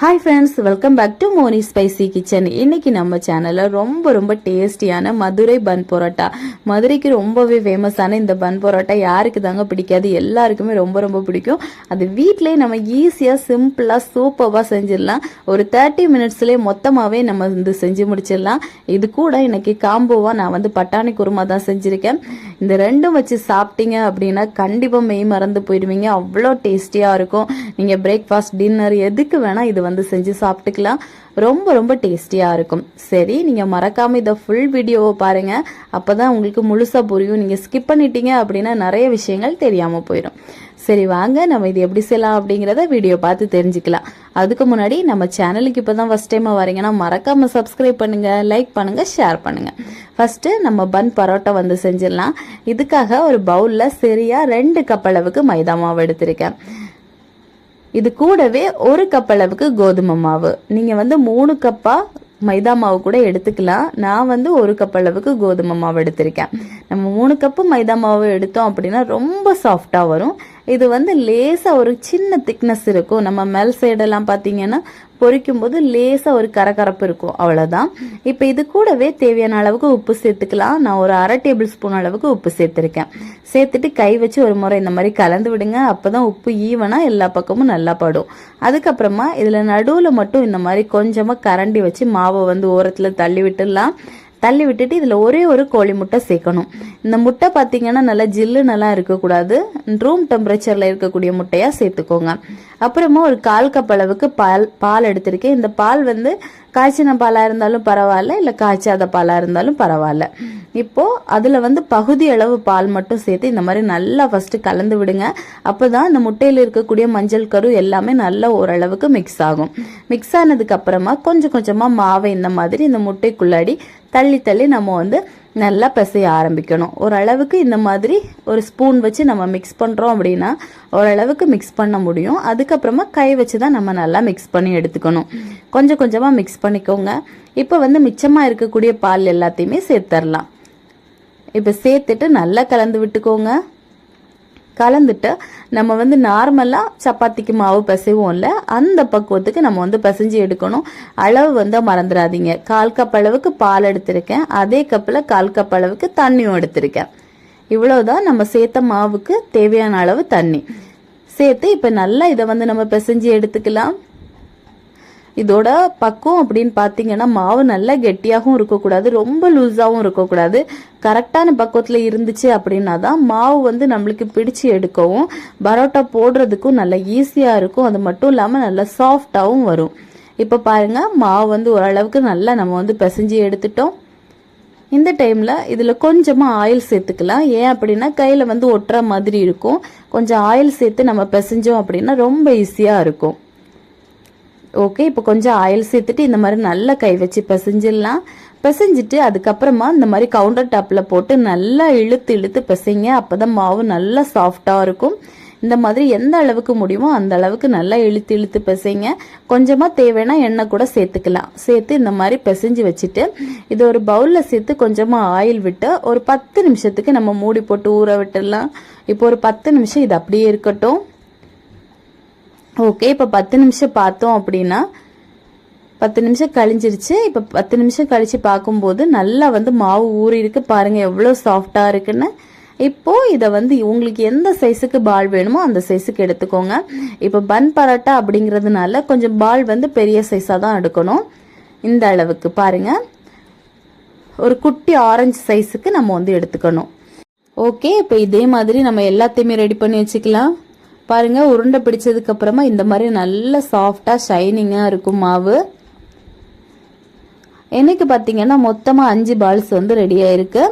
Hi friends welcome back to Moni spicy kitchen இன்னைக்கு நம்ம சேனலில் ரொம்ப ரொம்ப டேஸ்டியான மதுரை பன் பரோட்டா. மதுரைக்கு ரொம்பவே ஃபேமஸான இந்த பன் பரோட்டா யாருக்கு தாங்க பிடிக்காது? எல்லாருக்குமே ரொம்ப ரொம்ப பிடிக்கும். அது வீட்டிலேயே நம்ம ஈஸியாக சிம்பிளாக சூப்பராக செஞ்சிடலாம். ஒரு தேர்ட்டி மினிட்ஸ்லேயே மொத்தமாகவே நம்ம வந்து செஞ்சு முடிச்சிடலாம். இது கூட இன்னைக்கு காம்போவாக நான் வந்து பட்டாணி குருமா தான் செஞ்சுருக்கேன். இந்த ரெண்டும் வச்சு சாப்பிட்டீங்க அப்படின்னா கண்டிப்பாக மெய் மறந்து போயிடுவீங்க. அவ்வளோ டேஸ்டியாக இருக்கும். நீங்கள் பிரேக்ஃபாஸ்ட் டின்னர் எதுக்கு வேணால் இது வந்து செஞ்சு சாப்பிட்டுக்கலாம். ரொம்ப ரொம்ப டேஸ்டியாக இருக்கும். சரி நீங்கள் மறக்காமல் இதை ஃபுல் வீடியோவை பாருங்கள் அப்போ தான் உங்களுக்கு முழுசாக புரியும். நீங்கள் ஸ்கிப் பண்ணிட்டீங்க அப்படின்னா நிறைய விஷயங்கள் தெரியாமல் போயிடும். சரி வாங்க. நம்ம இது எப்படி செய்யலாம் அப்படிங்கிறத வீடியோ பார்த்து தெரிஞ்சுக்கலாம். அதுக்கு முன்னாடி நம்ம சேனலுக்கு இப்போ தான் ஃபஸ்ட் டைமாக வரீங்கன்னா மறக்காமல் சப்ஸ்கிரைப் பண்ணுங்கள் லைக் பண்ணுங்கள் ஷேர் பண்ணுங்கள் ஃபஸ்ட்டு நம்ம பன் பரோட்டா வந்து செஞ்சிடலாம். இதுக்காக ஒரு பவுலில் சரியாக ரெண்டு கப் அளவுக்கு மைதா மாவு எடுத்திருக்கேன். இது கூடவே ஒரு கப் அளவுக்கு கோதுமை மாவு. நீங்கள் வந்து மூணு கப்பா மைதா மாவு கூட எடுத்துக்கலாம். நான் வந்து ஒரு கப் அளவுக்கு கோதுமை மாவு எடுத்திருக்கேன். நம்ம மூணு கப்பு மைதா மாவு எடுத்தோம் அப்படின்னா ரொம்ப சாஃப்டாக வரும். இது வந்து லேசாக ஒரு சின்ன திக்னஸ் இருக்கும். நம்ம மேல் சைடெல்லாம் பார்த்தீங்கன்னா பொரிக்கும் போது லேசாக ஒரு கரகரப்பு இருக்கும். அவ்வளோதான் இப்போ இது கூடவே தேவையான அளவுக்கு உப்பு சேர்த்துக்கலாம். நான் ஒரு அரை டேபிள் ஸ்பூன் அளவுக்கு உப்பு சேர்த்துருக்கேன். சேர்த்துட்டு கை வச்சு ஒரு முறை இந்த மாதிரி கலந்து விடுங்க. அப்போ தான் உப்பு ஈவனாக எல்லா பக்கமும் நல்லா படும். அதுக்கப்புறமா இதில் நடுவில் மட்டும் இந்த மாதிரி கொஞ்சமாக கரண்டி வச்சு மாவை வந்து ஓரத்தில் தள்ளி விட்டுடலாம் தள்ளி விட்டுட்டு இதில் ஒரே ஒரு கோழி முட்டை சேர்க்கணும். இந்த முட்டை பார்த்தீங்கன்னா நல்லா ஜில்லு நல்லா இருக்கக்கூடாது. ரூம் டெம்பரேச்சரில் இருக்கக்கூடிய முட்டையாக சேர்த்துக்கோங்க. அப்புறமா ஒரு கால் கப் அளவுக்கு பால் பால் எடுத்திருக்கேன். இந்த பால் வந்து காய்ச்சின பாலாக இருந்தாலும் பரவாயில்ல இல்லை காய்ச்சாத பாலாக இருந்தாலும் பரவாயில்ல. இப்போது அதில் வந்து பகுதி அளவு பால் மட்டும் சேர்த்து இந்த மாதிரி நல்லா ஃபஸ்ட்டு கலந்து விடுங்க. அப்போ தான் இந்த முட்டையில் இருக்கக்கூடிய மஞ்சள் கரு எல்லாமே நல்லா ஓரளவுக்கு மிக்ஸ் ஆகும். மிக்ஸ் ஆனதுக்கப்புறமா கொஞ்சம் கொஞ்சமாக மாவை இந்த மாதிரி இந்த முட்டைக்குள்ளாடி தள்ளி தள்ளி நம்ம வந்து நல்லா பிசைய ஆரம்பிக்கணும். ஓரளவுக்கு இந்த மாதிரி ஒரு ஸ்பூன் வச்சு நம்ம மிக்ஸ் பண்ணுறோம் அப்படின்னா ஓரளவுக்கு மிக்ஸ் பண்ண முடியும். அதுக்கப்புறமா கை வச்சு தான் நம்ம நல்லா மிக்ஸ் பண்ணி எடுத்துக்கணும். கொஞ்சம் கொஞ்சமாக மிக்ஸ் பண்ணிக்கோங்க. இப்போ வந்து மிச்சமாக இருக்கக்கூடிய பால் எல்லாத்தையுமே சேர்த்துடலாம் இப்போ சேர்த்துட்டு நல்லா கலந்து விட்டுக்கோங்க. கலந்துட்டு நம்ம வந்து நார்மலாக சப்பாத்திக்கு மாவு பிசைவோம்ல அந்த பக்குவத்துக்கு நம்ம வந்து பிசைஞ்சு எடுக்கணும். அளவு வந்து மறந்துடாதீங்க. கால் கப் அளவுக்கு பால் எடுத்திருக்கேன். அதே கப்பில் கால் கப் அளவுக்கு தண்ணியும் எடுத்திருக்கேன். இவ்வளோதான் நம்ம சேர்த்த மாவுக்கு தேவையான அளவு தண்ணி. சேர்த்து இப்போ நல்லா இதை வந்து நம்ம பிசைஞ்சு எடுத்துக்கலாம். இதோட பக்குவம் அப்படின்னு பார்த்தீங்கன்னா மாவு நல்லா கெட்டியாகவும் இருக்கக்கூடாது ரொம்ப லூஸாகவும் இருக்கக்கூடாது. கரெக்டான பக்குவத்தில் இருந்துச்சு அப்படின்னா தான் மாவு வந்து நம்மளுக்கு பிடிச்சு எடுக்கவும் பரோட்டா போடுறதுக்கும் நல்லா ஈஸியாக இருக்கும். அது மட்டும் இல்லாமல் நல்லா சாஃப்டாகவும் வரும். இப்போ பாருங்க மாவு வந்து ஓரளவுக்கு நல்லா நம்ம வந்து பிசைஞ்சு எடுத்துட்டோம். இந்த டைமில் இதில் கொஞ்சமாக ஆயில் சேர்த்துக்கலாம். ஏன் அப்படின்னா கையில் வந்து ஒட்டுற மாதிரி இருக்கும். கொஞ்சம் ஆயில் சேர்த்து நம்ம பிசைஞ்சோம் அப்படின்னா ரொம்ப ஈஸியாக இருக்கும். ஓகே இப்போ கொஞ்சம் ஆயில் சேர்த்துட்டு இந்த மாதிரி நல்லா கை வச்சு பிசைஞ்சிடலாம். பிசைஞ்சிட்டு அதுக்கப்புறமா இந்த மாதிரி கவுண்டர் டாப்பில் போட்டு நல்லா இழுத்து இழுத்து பிசைங்க. அப்போ தான் மாவு நல்லா சாஃப்டாக இருக்கும். இந்த மாதிரி எந்த அளவுக்கு முடியுமோ அந்த அளவுக்கு நல்லா இழுத்து இழுத்து பிசைங்க. கொஞ்சமாக தேவைன்னா எண்ணெய் கூட சேர்த்துக்கலாம். சேர்த்து இந்த மாதிரி பிசைஞ்சு வச்சுட்டு இது ஒரு பவுலில் சேர்த்து கொஞ்சமாக ஆயில் விட்டு ஒரு பத்து நிமிஷத்துக்கு நம்ம மூடி போட்டு ஊற விட்டுடலாம். இப்போ ஒரு பத்து நிமிஷம் இது அப்படியே இருக்கட்டும். ஓகே இப்போ பத்து நிமிஷம் பார்த்தோம் அப்படின்னா பத்து நிமிஷம் கழிஞ்சிருச்சு. இப்போ பத்து நிமிஷம் கழித்து பார்க்கும்போது நல்லா வந்து மாவு ஊறி இருக்கு பாருங்கள் எவ்வளோ சாஃப்டாக இருக்குன்னு. இப்போ இதை வந்து உங்களுக்கு எந்த சைஸுக்கு பால் வேணுமோ அந்த சைஸுக்கு எடுத்துக்கோங்க. இப்போ பன் பரோட்டா அப்படிங்கிறதுனால கொஞ்சம் பால் வந்து பெரிய சைஸாக தான் எடுக்கணும். இந்த அளவுக்கு பாருங்கள் ஒரு குட்டி ஆரஞ்சு சைஸுக்கு நம்ம வந்து எடுத்துக்கணும். ஓகே இப்போ இதே மாதிரி நம்ம எல்லாத்தையுமே ரெடி பண்ணி வச்சுக்கலாம். பாருங்க உருண்டை பிடிச்சதுக்கு அப்புறமா இந்த மாதிரி நல்ல சாஃப்டா ஷைனிங்கா இருக்கும் மாவு. என்னைக்கு பார்த்தீங்கன்னா மொத்தமாக அஞ்சு பால்ஸ் வந்து ரெடி ஆயிருக்கு.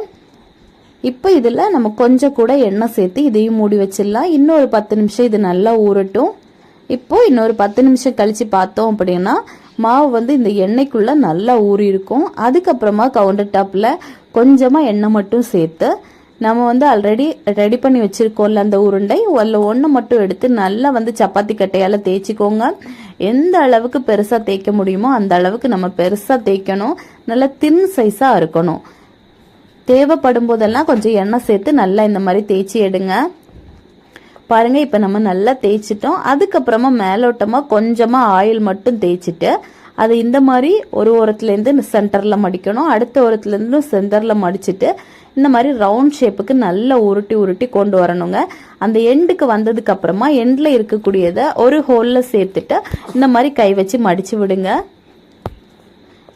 இப்போ இதில் நம்ம கொஞ்சம் கூட எண்ணெய் சேர்த்து இதையும் மூடி வச்சிடலாம். இன்னொரு பத்து நிமிஷம் இது நல்லா ஊறட்டும். இப்போ இன்னொரு பத்து நிமிஷம் கழிச்சு பார்த்தோம் அப்படின்னா மாவு வந்து இந்த எண்ணெய்க்குள்ள நல்லா ஊறி இருக்கும் அதுக்கப்புறமா கவுண்டர் டாப்பில் கொஞ்சமாக எண்ணெய் மட்டும் சேர்த்து நம்ம வந்து ஆல்ரெடி ரெடி பண்ணி வச்சுருக்கோம்ல அந்த உருண்டை. அதில் ஒன்று மட்டும் எடுத்து நல்லா வந்து சப்பாத்தி கட்டையால் தேய்ச்சிக்கோங்க. எந்த அளவுக்கு பெருசாக தேய்க்க முடியுமோ அந்த அளவுக்கு நம்ம பெருசாக தேய்க்கணும். நல்லா தின் சைஸாக இருக்கணும். தேவைப்படும் போதெல்லாம் கொஞ்சம் எண்ணெய் சேர்த்து நல்லா இந்த மாதிரி தேய்ச்சி எடுங்க. பாருங்கள் இப்போ நம்ம நல்லா தேய்ச்சிட்டோம். அதுக்கப்புறமா மேலோட்டமாக கொஞ்சமாக ஆயில் மட்டும் தேய்ச்சிட்டு அது இந்த மாதிரி ஒரு ஓரத்துலேருந்து சென்டரில் மடிக்கணும். அடுத்த ஓரத்துலேருந்து சென்டரில் மடிச்சிட்டு இந்த மாதிரி ரவுண்ட் ஷேப்புக்கு நல்லா உருட்டி உருட்டி கொண்டு வரணுங்க. அந்த எண்டுக்கு வந்ததுக்கு அப்புறமா எண்டில் இருக்கக்கூடியதை ஒரு ஹோலில் சேர்த்துட்டு இந்த மாதிரி கை வச்சு மடித்து விடுங்க.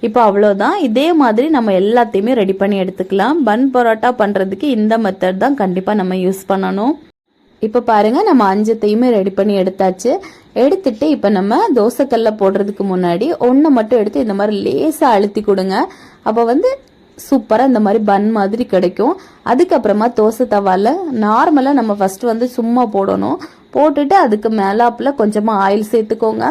இப்போ அவ்வளோதான் இதே மாதிரி நம்ம எல்லாத்தையுமே ரெடி பண்ணி எடுத்துக்கலாம். பன் பரோட்டா பண்ணுறதுக்கு இந்த மெத்தட் தான் கண்டிப்பாக நம்ம யூஸ் பண்ணணும். இப்போ பாருங்கள் நம்ம அஞ்சத்தையுமே ரெடி பண்ணி எடுத்தாச்சு. எடுத்துட்டு இப்போ நம்ம தோசைக்கல்ல போடுறதுக்கு முன்னாடி ஒன்றை மட்டும் எடுத்து இந்த மாதிரி லேசாக அழுத்தி கொடுங்க. அப்போ வந்து சூப்பராக இந்த மாதிரி பன் மாதிரி கிடைக்கும். அதுக்கப்புறமா தோசை தவால நார்மலாக நம்ம ஃபஸ்ட்டு வந்து சும்மா போடணும். போட்டுட்டு அதுக்கு மேலாப்பில் கொஞ்சமாக ஆயில் சேர்த்துக்கோங்க.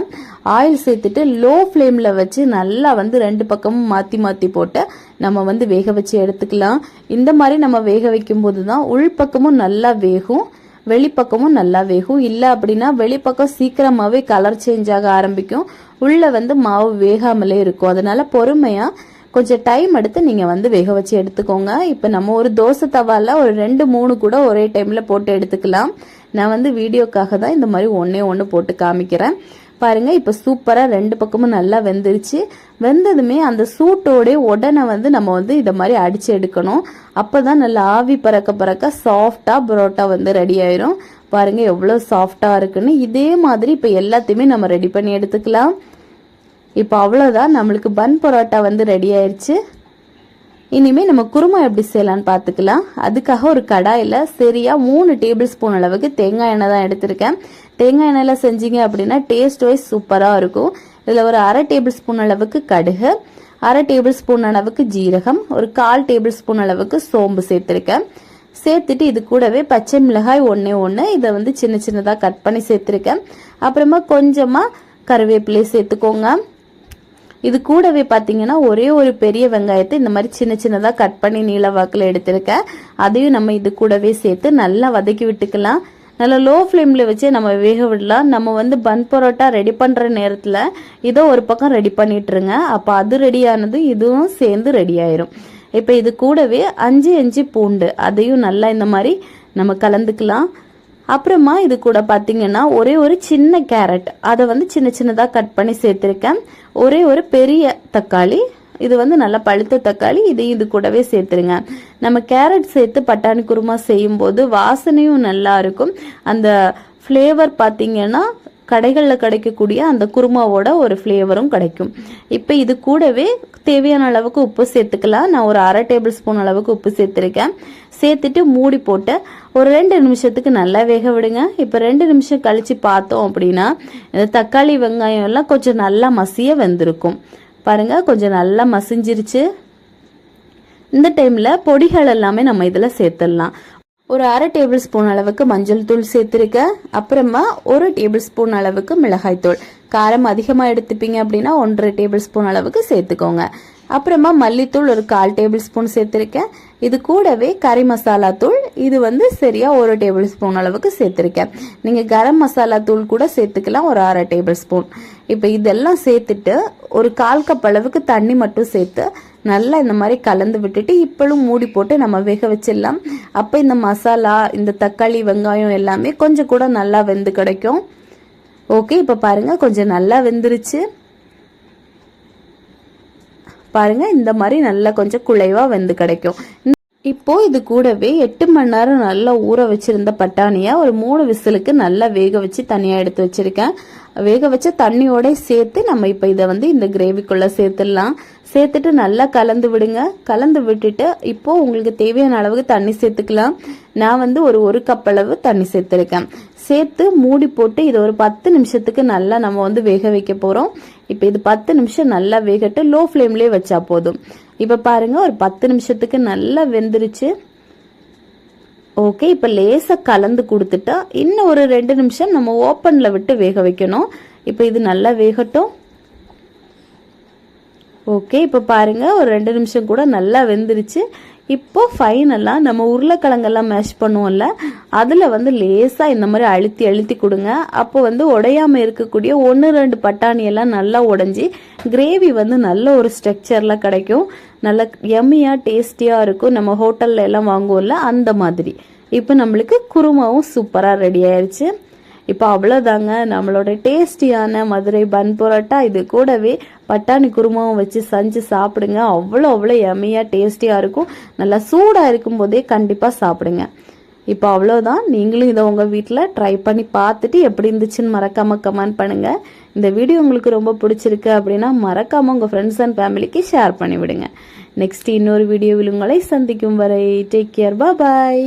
ஆயில் சேர்த்துட்டு லோ ஃப்ளேமில் வச்சு நல்லா வந்து ரெண்டு பக்கமும் மாற்றி மாற்றி போட்டு நம்ம வந்து வேக வச்சு எடுத்துக்கலாம். இந்த மாதிரி நம்ம வேக வைக்கும்போது தான் உள்பக்கமும் நல்லா வேகும் வெளிப்பக்கமும் நல்லா வேகும். இல்லை அப்படின்னா வெளிப்பக்கம் சீக்கிரமாகவே கலர் சேஞ்ச் ஆக ஆரம்பிக்கும். உள்ளே வந்து மாவு வேகாமலே இருக்கும். அதனால் பொறுமையாக கொஞ்சம் டைம் எடுத்து நீங்கள் வந்து வேக வச்சு எடுத்துக்கோங்க. இப்போ நம்ம ஒரு தோசை தவால ஒரு ரெண்டு மூணு கூட ஒரே டைமில் போட்டு எடுத்துக்கலாம். நான் வந்து வீடியோக்காக தான் இந்த மாதிரி ஒன்றே ஒன்று போட்டு காமிக்கிறேன். பாருங்கள் இப்போ சூப்பராக ரெண்டு பக்கமும் நல்லா வெந்துருச்சு. வெந்ததுமே அந்த சூட்டோட உடனே வந்து நம்ம வந்து இதை மாதிரி அடித்து எடுக்கணும். அப்போ தான் நல்லா ஆவி பறக்க பறக்க சாஃப்டாக பரோட்டா வந்து ரெடி ஆயிரும். பாருங்கள் எவ்வளோ சாஃப்டாக இருக்குன்னு. இதே மாதிரி இப்போ எல்லாத்தையுமே நம்ம ரெடி பண்ணி எடுத்துக்கலாம். இப்போ அவ்வளோதான் நம்மளுக்கு பன் பரோட்டா வந்து ரெடி ஆயிடுச்சு இனிமேல் நம்ம குருமா எப்படி செய்யலான்னு பார்த்துக்கலாம். அதுக்காக ஒரு கடாயில் சரியாக மூணு டேபிள் ஸ்பூன் அளவுக்கு தேங்காய் எண்ணெய் தான் எடுத்திருக்கேன். தேங்காய் எண்ணெயில் செஞ்சீங்க அப்படின்னா டேஸ்ட் வைஸ் சூப்பராக இருக்கும். இதில் ஒரு அரை டேபிள் ஸ்பூன் அளவுக்கு கடுகு அரை டேபிள் ஸ்பூன் அளவுக்கு ஜீரகம் ஒரு கால் டேபிள் ஸ்பூன் அளவுக்கு சோம்பு சேர்த்துருக்கேன். சேர்த்துட்டு இது கூடவே பச்சை மிளகாய் ஒன்றே ஒன்று இதை வந்து சின்ன சின்னதாக கட் பண்ணி சேர்த்துருக்கேன். அப்புறமா கொஞ்சமாக கருவேப்பிலை சேர்த்துக்கோங்க. இது கூடவே பார்த்தீங்கன்னா ஒரே ஒரு பெரிய வெங்காயத்தை இந்த மாதிரி சின்ன சின்னதாக கட் பண்ணி நீள வாக்கில் எடுத்திருக்கேன். அதையும் நம்ம இது கூடவே சேர்த்து நல்லா வதக்கி விட்டுக்கலாம். நல்லா லோ ஃப்ளேமில் வச்சு நம்ம வேக விடலாம். நம்ம வந்து பன் பரோட்டா ரெடி பண்ணுற நேரத்தில் இதோ ஒரு பக்கம் ரெடி பண்ணிட்டுருங்க. அப்போ அது ரெடியானதும் இதுவும் சேர்ந்து ரெடி ஆயிரும். இப்போ இது கூடவே அஞ்சு அஞ்சு பூண்டு அதையும் நல்லா இந்த மாதிரி நம்ம கலந்துக்கலாம். அப்புறமா இது கூட பார்த்தீங்கன்னா ஒரே ஒரு சின்ன கேரட். அதை வந்து சின்ன சின்னதாக கட் பண்ணி சேர்த்துருக்கேன். ஒரே ஒரு பெரிய தக்காளி இது வந்து நல்லா பழுத்த தக்காளி இதையும் இது கூடவே சேர்த்துருங்க. நம்ம கேரட் சேர்த்து பட்டாணி குருமா செய்யும்போது வாசனையும் நல்லா இருக்கும். அந்த ஃப்ளேவர் பார்த்தீங்கன்னா கடைகளில் கிடைக்கக்கூடிய அந்த குருமாவோட ஒரு ஃப்ளேவரும் கிடைக்கும். இப்போ இது கூடவே தேவையான அளவுக்கு உப்பு சேர்த்துக்கலாம். நான் ஒரு அரை டேபிள் ஸ்பூன் அளவுக்கு உப்பு சேர்த்துருக்கேன். சேர்த்துட்டு மூடி போட்டு ஒரு ரெண்டு நிமிஷத்துக்கு நல்லா வேக விடுங்க. இப்போ ரெண்டு நிமிஷம் கழித்து பார்த்தோம் அப்படின்னா இந்த தக்காளி வெங்காயம் எல்லாம் கொஞ்சம் நல்லா மசிய வெந்திருக்கும். பாருங்க கொஞ்சம் நல்லா மசிஞ்சிருச்சு. இந்த டைமில் பொடிகள் எல்லாமே நம்ம இதில் சேர்த்துடலாம். ஒரு அரை டேபிள் ஸ்பூன் அளவுக்கு மஞ்சள் தூள் சேர்த்துருக்கேன் அப்புறமா ஒரு டேபிள் ஸ்பூன் அளவுக்கு மிளகாய் தூள். காரம் அதிகமாக எடுத்துப்பீங்க அப்படின்னா ஒன்றரை டேபிள் ஸ்பூன் அளவுக்கு சேர்த்துக்கோங்க. அப்புறமா மல்லித்தூள் ஒரு கால் டேபிள் ஸ்பூன் சேர்த்துருக்கேன். இது கூடவே கறி மசாலா தூள் இது வந்து சரியாக ஒரு டேபிள் ஸ்பூன் அளவுக்கு சேர்த்துருக்கேன். நீங்கள் கரம் மசாலா தூள் கூட சேர்த்துக்கலாம் ஒரு அரை டேபிள் ஸ்பூன். இப்போ இதெல்லாம் சேர்த்துட்டு ஒரு கால் கப் அளவுக்கு தண்ணி மட்டும் சேர்த்து நல்லா இந்த மாதிரி கலந்து விட்டுட்டு இப்பளும் மூடி போட்டு நம்ம வேக வச்சிடலாம். அப்போ இந்த மசாலா இந்த தக்காளி வெங்காயம் எல்லாமே கொஞ்சம் கூட நல்லா வெந்து கிடைக்கும். ஓகே இப்போ பாருங்கள் கொஞ்சம் நல்லா வெந்துருச்சு. பாருங்கள் இந்த மாதிரி நல்லா கொஞ்சம் குழைவாக வெந்து கிடைக்கும். இப்போது இது கூடவே எட்டு மணி நேரம் நல்லா ஊற வச்சுருந்த பட்டாணியை ஒரு மூணு விசிலுக்கு நல்லா வேக வச்சு தனியாக எடுத்து வச்சுருக்கேன். வேக வச்ச தண்ணியோட சேர்த்து நம்ம இப்போ இதை வந்து இந்த கிரேவிக்குள்ளே சேர்த்துடலாம். சேர்த்துட்டு நல்லா கலந்து விடுங்க. கலந்து விட்டுட்டு இப்போது உங்களுக்கு தேவையான அளவுக்கு தண்ணி சேர்த்துக்கலாம். நான் வந்து ஒரு ஒரு கப் அளவு தண்ணி சேர்த்துருக்கேன். சேர்த்து மூடி போட்டு இதை ஒரு பத்து நிமிஷத்துக்கு நல்லா நம்ம வந்து வேக வைக்க போகிறோம் இப்போ இது பத்து நிமிஷம் நல்லா வேகட்டு லோ ஃப்ளேம்லேயே வச்சா போதும். இப்போ பாருங்க ஒரு பத்து நிமிஷத்துக்கு நல்லா வெந்துருச்சு. ஓகே இப்போ லேசாக கலந்து கொடுத்துட்டா இன்னும் ஒரு ரெண்டு நிமிஷம் நம்ம ஓப்பனில் விட்டு வேக வைக்கணும். இப்போ இது நல்லா வேகட்டும். ஓகே இப்போ பாருங்கள் ஒரு ரெண்டு நிமிஷம் கூட நல்லா வெந்துருச்சு. இப்போ ஃபைனலாக நம்ம உருளைக்கிழங்கெல்லாம் மேஷ் பண்ணுவோம்ல அதில் வந்து லேசாக இந்த மாதிரி அழுத்தி அழுத்தி கொடுங்க. அப்போ வந்து உடையாமல் இருக்கக்கூடிய ஒன்று ரெண்டு பட்டாணியெல்லாம் நல்லா உடஞ்சி கிரேவி வந்து நல்ல ஒரு ஸ்ட்ரக்சரில் கிடைக்கும். நல்ல எம்மியாக டேஸ்டியாக இருக்கும். நம்ம ஹோட்டலில் எல்லாம் வாங்குவோம்ல அந்த மாதிரி. இப்போ நம்மளுக்கு குருமாவும் சூப்பராக ரெடி ஆயிடுச்சு இப்போ அவ்வளோதாங்க நம்மளோட டேஸ்டியான மதுரை பன் பரோட்டா இது கூடவே பட்டாணி குருமாவும் வச்சு செஞ்சு சாப்பிடுங்க. அவ்வளோ அவ்வளோ எமையாக டேஸ்டியாக இருக்கும். நல்லா சூடாக இருக்கும்போதே கண்டிப்பாக சாப்பிடுங்க. இப்போ அவ்வளோதான் நீங்களும் இதை உங்கள் வீட்டில் ட்ரை பண்ணி பார்த்துட்டு எப்படி இருந்துச்சுன்னு மறக்காமல் கமெண்ட் பண்ணுங்கள் இந்த வீடியோ உங்களுக்கு ரொம்ப பிடிச்சிருக்கு அப்படின்னா மறக்காமல் உங்கள் ஃப்ரெண்ட்ஸ் அண்ட் ஃபேமிலிக்கு ஷேர் பண்ணிவிடுங்க. நெக்ஸ்ட் இன்னொரு வீடியோவில் உங்களை சந்திக்கும் வரை டேக் கேர் பாய்